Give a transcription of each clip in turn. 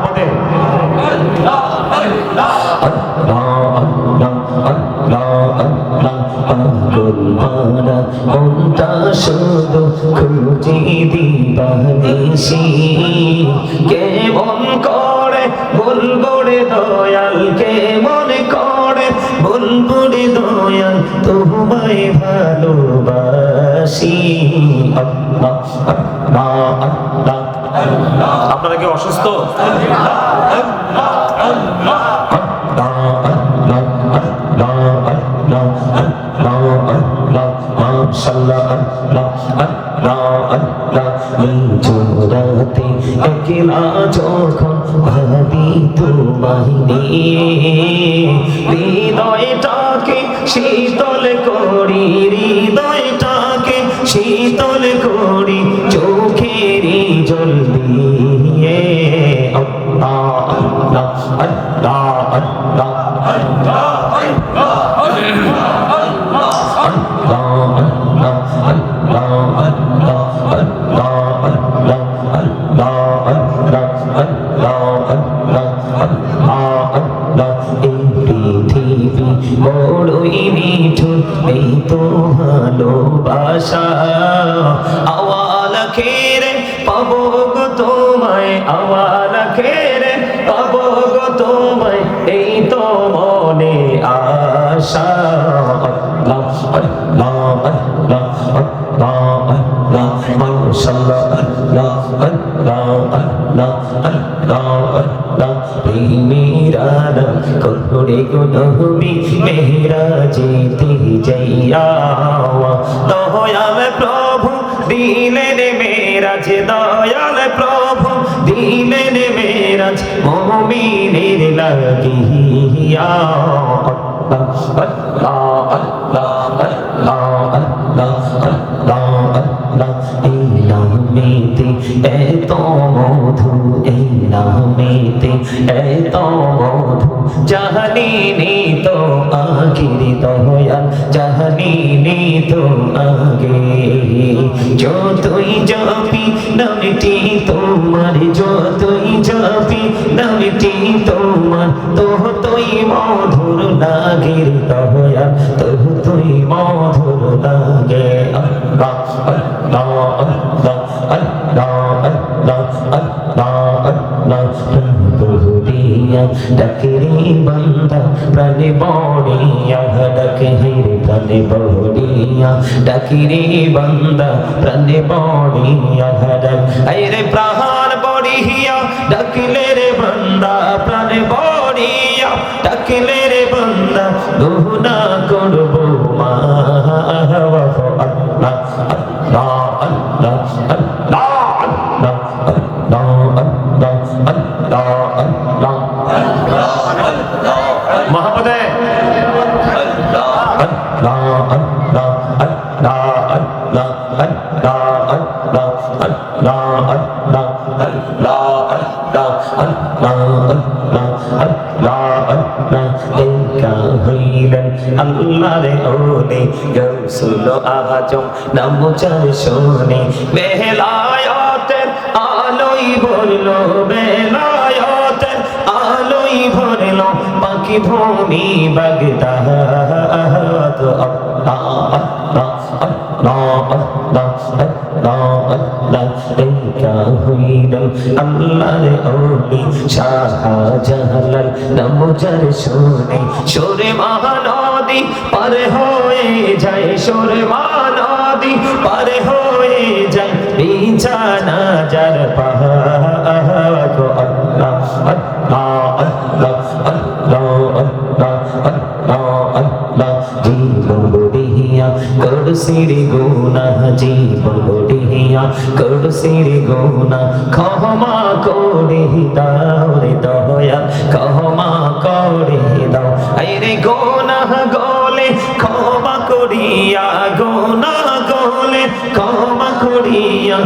মোহাম্মদে মনটা শুধু খুঁজি দিবানিসি কেমন করে বলবরে দয়াল কেমন করে বলবরে দয়াল তোমায় ভালোবাসি। আল্লাহ আল্লাহ আল্লাহ। আপনারা কি অসুস্থ? হৃদয়টাকে শীতল করি হৃদয়টাকে শীতল করি চোখের জল দিয়ে لا شاء الله لا لا لا لا من صلى لا لا لا لا لا মেরানা করে গুনহবি মেহরা যেতে যাইয়া দয়াল প্রভু দিলেন মেরাজ দয়াল প্রভু দিলেন মেরাজ মোমিনের লাগিয়া এত মধু আগে যতই যাবি নামটি তোমার যতই যাবি নামটি তোমার তো তুই মধুর লাগের দয়াল তো তুই মধুর লাগে আল্লাহ আল্লাহ আল্লাহ আল্লাহ আল্লাহ আল্লাহ আল্লাহ বহুদিয়া ডাকরে বান্দা প্রাণে বড়িয়া ডাকে হেরে প্রাণে বড়িয়া ডাকিরে বান্দা প্রাণে বড়িয়া ডাক আইরে প্রাণ বড়িয়া ডাকলে রে বান্দা প্রাণে বড়িয়া ডাকলে রে বান্দা গুনা করব মা। আল্লাহ আল্লাহ আল্লাহ আল্লাহ আল্লাহ আল্লাহ আল্লাহ আল্লাহ। আল্লাহ আল্লাহরে ওলি গৌসুল আজম নাম চার শোনে। বেলায়তের আলোই ভরলো, বেলায়তের আলোই ভরলো পাখি ভূমি বাগদাদ আল্লাহ এইটা হইলেন আল্লাহর ওলি শাহজালাল নাম যার শুনে সুরে মহানদী পার হয়ে যায় সুরে মহানদী পার হয়ে যায় বিছানা যার পাহাড় আল্লাহ আল্লাহ আল্লাহ জীবন গুনা জীবন গড়িয়া করসিরি গুনা ক্ষমা করে দাও রে দয়া ক্ষমা করে দাও। আই রে গোনা গলে, ক্ষমা করিয়া গোনা গলে, ক্ষমা করিয়া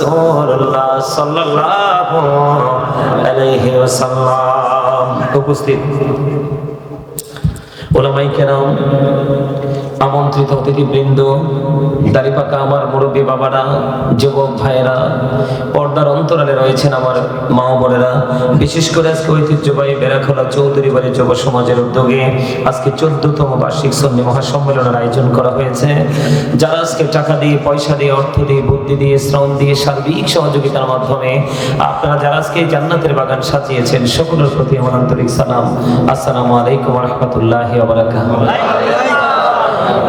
রাসূলুল্লাহ সাল্লাল্লাহু আলাইহি ওয়াসাল্লাম। উপস্থিত। ওলামাই কেরাম আমন্ত্রিত অতিথিবৃন্দ, দাড়িপাকা আমার মুরব্বী বাবারা, যুবক ভাইয়েরা, পর্দার অন্তরালে রয়েছেন আমার মা বোনেরা। বিশেষ করে আজকে ঐতিহ্যবাহী বেড়াখোলা চৌধুরী বাড়ি যুব সমাজের উদ্যোগে আজকে চোদ্দতম বার্ষিক সন্ধি মহাসম্মেলনের আয়োজন করা হয়েছে। যারা আজকে টাকা দিয়ে, পয়সা দিয়ে, অর্থ দিয়ে, বুদ্ধি দিয়ে, শ্রম দিয়ে সার্বিক সহযোগিতার মাধ্যমে আপনারা যারা আজকে জান্নাতের বাগান সাজিয়েছেন, সকলের প্রতি আমার আন্তরিক সালাম। আসসালামু আলাইকুম রহমতুল্লাহ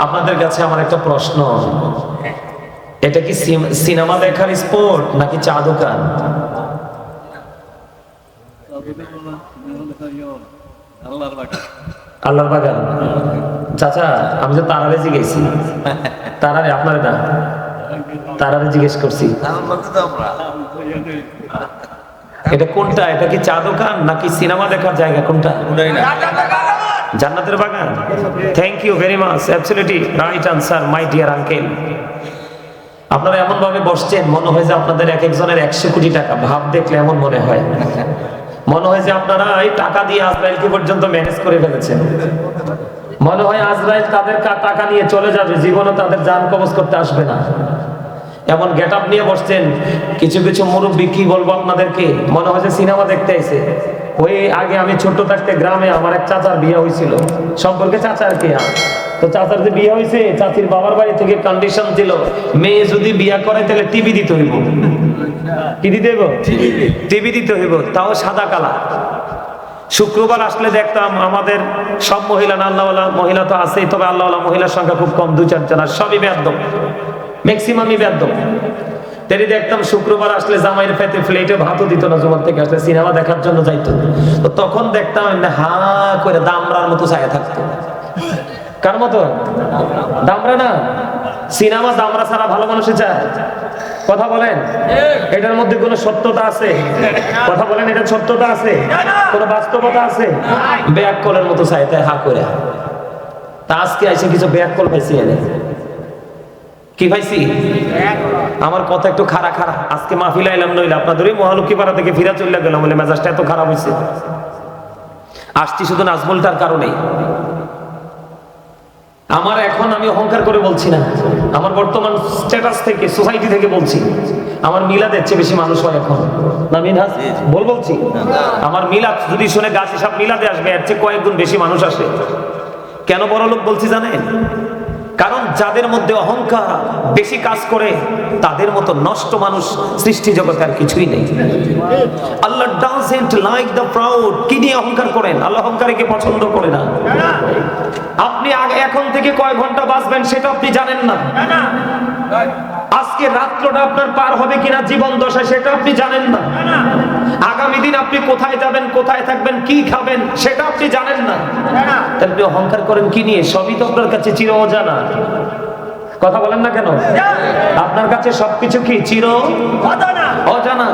আপনাদের কাছে আমার একটা প্রশ্ন। এটা কি সিনেমা দেখার স্পোর্ট নাকি চা দোকান? আল্লাহর বাগান। চাচা আমি যে তারারে জিজ্ঞেস। তারারে আপনারে না? তারারে জিজ্ঞেস করছি। এটা কোনটা? এটা কি চা দোকান নাকি সিনেমা দেখার জায়গা কোনটা? জান্নাতের বাগান। Thank you very much absolutely right answer my dear uncle আপনারা এমন ভাবে বসছেন, মনে হয় যে আপনাদের এক একজনের একশো কোটি টাকা। ভাব দেখলে এমন মনে হয়। মনে হয় যে আপনারা এই টাকা দিয়ে আজরাইলকে পর্যন্ত ম্যানেজ করে ফেলেছেন। মনে হয় আজরাইল তাদের কা- টাকা নিয়ে চলে যাবে জীবনে তাদের যান কবজ করতে আসবে না। এমন গেট নিয়ে বসছেন, কিছু কিছু মুরব্বী, কি বলব আপনাদেরকে? মনে হয় যে সিনেমা দেখতে আইছে। ওই আগে আমি ছোট থাকতে গ্রামে আমার এক চাচার বিয়ে হয়েছিল সম্পর্কে চাচার কে? তো চাচার যে বিয়ে হয়েছে চাচির বাবার বাড়ি থেকে কন্ডিশন ছিল মেয়ে যদি বিয়ে করে তাহলে টিভি দিতে হইব। কি দিতে হইব? টিভি দিতে হইব। তাও সাদা কালা। শুক্রবার আসলে দেখতাম আমাদের সব মহিলা না আল্লাহওয়ালা মহিলা তো আছেই তবে আল্লাহওয়ালা মহিলার সংখ্যা খুব কম দু চারজন আর সবই বেদ্য ম্যাক্সিমামই বেদ্য তেরি দেখতাম শুক্রবার আসলে জামাইয়ের ফেতে ফ্লেটে ভাতও দিত না জুমার থেকে আসলে সিনেমা দেখার জন্য যাইতো। তো তখন দেখতাম এমনি হা করে দামরার মতো ছায়া থাকতো। কার মতো? দামরা না? সিনেমা দামরা ছাড়া ভালো মানুষে চায় কথা বলেন। এটার মধ্যে কোনো সত্যতা আছে? কথা বলেন এটা সত্যতা আছে? কোনো বাস্তবতা আছে? ব্যাক কলের মতো চাইতে হা করে। তা আজকে এসে কিছু ব্যাক কল পাইছি এনে। কি পাইছি আমার কথা একটু খারাপ খারাপ আজকে মাহফিল আইলাম নইলে আপনাদের ওই মহালক্ষী পাড়া থেকে ফিরা চলে গেলাম বলে মেজাজটা এত খারাপ হয়েছে আসছি শুধু নাজমুলটার কারণে আমার এখন আমি অহংকার করে বলছি না। আমার বর্তমান স্ট্যাটাস থেকে সোসাইটি থেকে বলছি। আমার মিলাদের চেয়ে বেশি মানুষ হয় এখন। না মিনহাজ? বল বলছি। আমার মিলাদ যদি শুনে গাছ হিসাব মিলাদে আসবে এর চেয়ে কয়েক গুণ বেশি মানুষ আসে। কেন বড় লোক বলছি জানেন? কারণ যাদের মধ্যে অহংকার বেশি কাজ করে, তাদের মতো নষ্ট মানুষ সৃষ্টি জগতে আর কিছুই নেই। Allah doesn't like the proud. কি নিয়ে অহংকার করেন? আল্লাহ অহংকারীকে পছন্দ করে না? আপনি এখন থেকে কয় ঘণ্টা বাঁচবেন সেটা আপনি জানেন না। আজকে রাত্রটা আপনার পার হবে কিনা, জীবন দশা সেটা আপনি জানেন না। আগামী দিন আপনি কোথায় যাবেন কোথায় থাকবেন কি খাবেন সেটা আপনি জানেন না। তাহলে আপনি অহংকার করেন কি নিয়ে? সবই তো আপনার কাছে চির অজানা। কথা বলেন না কেন? আপনার কাছে সবকিছু কি চির অজানা?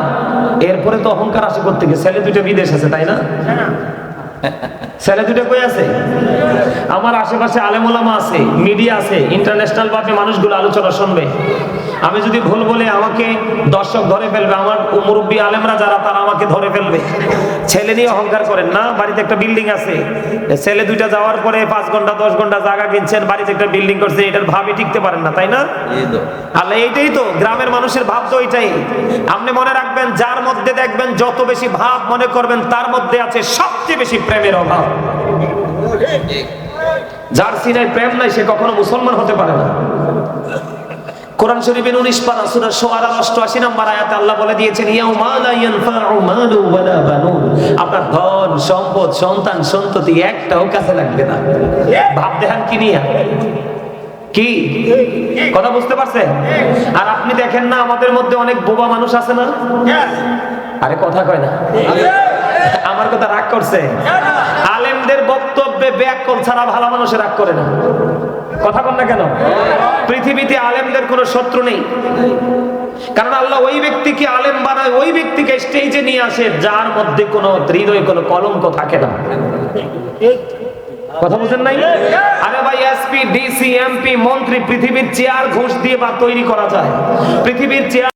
এরপরে তো অহংকার আসে করতে গিয়ে ছেলে দুটো বিদেশ আছে তাই না? ছেলে দুটো কই আছে? আমার আশেপাশে আলেমুলামা আছে মিডিয়া আছে ইন্টারন্যাশনাল ভাবে মানুষগুলো আলোচনা শুনবে। আমি যদি ভুল বলে আমাকে দর্শক ধরে ফেলবে আমার মুরব্বী আলেমরা যারা তারা আমাকে ধরে ফেলবে। ছেলে নিয়ে অহংকার করেন না বাড়িতে একটা বিল্ডিং আছে। ছেলে দুইটা যাওয়ার পরে পাঁচ ঘণ্টা দশ ঘণ্টা জায়গা কিনছেন বাড়িতে একটা বিল্ডিং করছে এটার ভাবই টিকতে পারেন না তাই না? আল্লাহ এইটাই তো গ্রামের মানুষের ভাব তো এইটাই। আপনি মনে রাখবেন যার মধ্যে দেখবেন যত বেশি ভাব মনে করবেন তার মধ্যে আছে সবচেয়ে বেশি প্রেমের অভাব। যার সিনায় প্রেম নাই সে কখনো মুসলমান হতে পারে না। কোরআন শরীফের 19 পারা সূরা শুআরা 88 নম্বর আয়াতে আল্লাহ বলে দিয়েছেন আপনার ধন, সম্পদ, সন্তান, সন্ততি একটাও কাছে লাগবে না। ভাব দেখান কি নিয়া? কি? কথা বুঝতে পারছেন? আর আপনি দেখেন না, আমাদের মধ্যে অনেক বোবা মানুষ আছে না? আরে কথা কয় না। আমার কথা রাগ করছে। আলেমদের বক্তব্যে ব্যাকরণ ছাড়া ভালো মানুষের রাগ করে না। কথা বল না কেন? পৃথিবীতে আলেমদের কোনো শত্রু নেই। কারণ আল্লাহ ওই ব্যক্তিকে আলেম বানায়, ওই ব্যক্তিকে স্টেজে নিয়ে আসে, যার মধ্যে কোনো হৃদয়ে কোনো কলঙ্ক থাকে না। কথা বুঝেন নাই? আরে ভাই এসপি ডিসি এমপি মন্ত্রী, পৃথিবীর চেয়ার ঘুষ দিয়ে বা তৈরি করা যায়। পৃথিবীর চেয়ার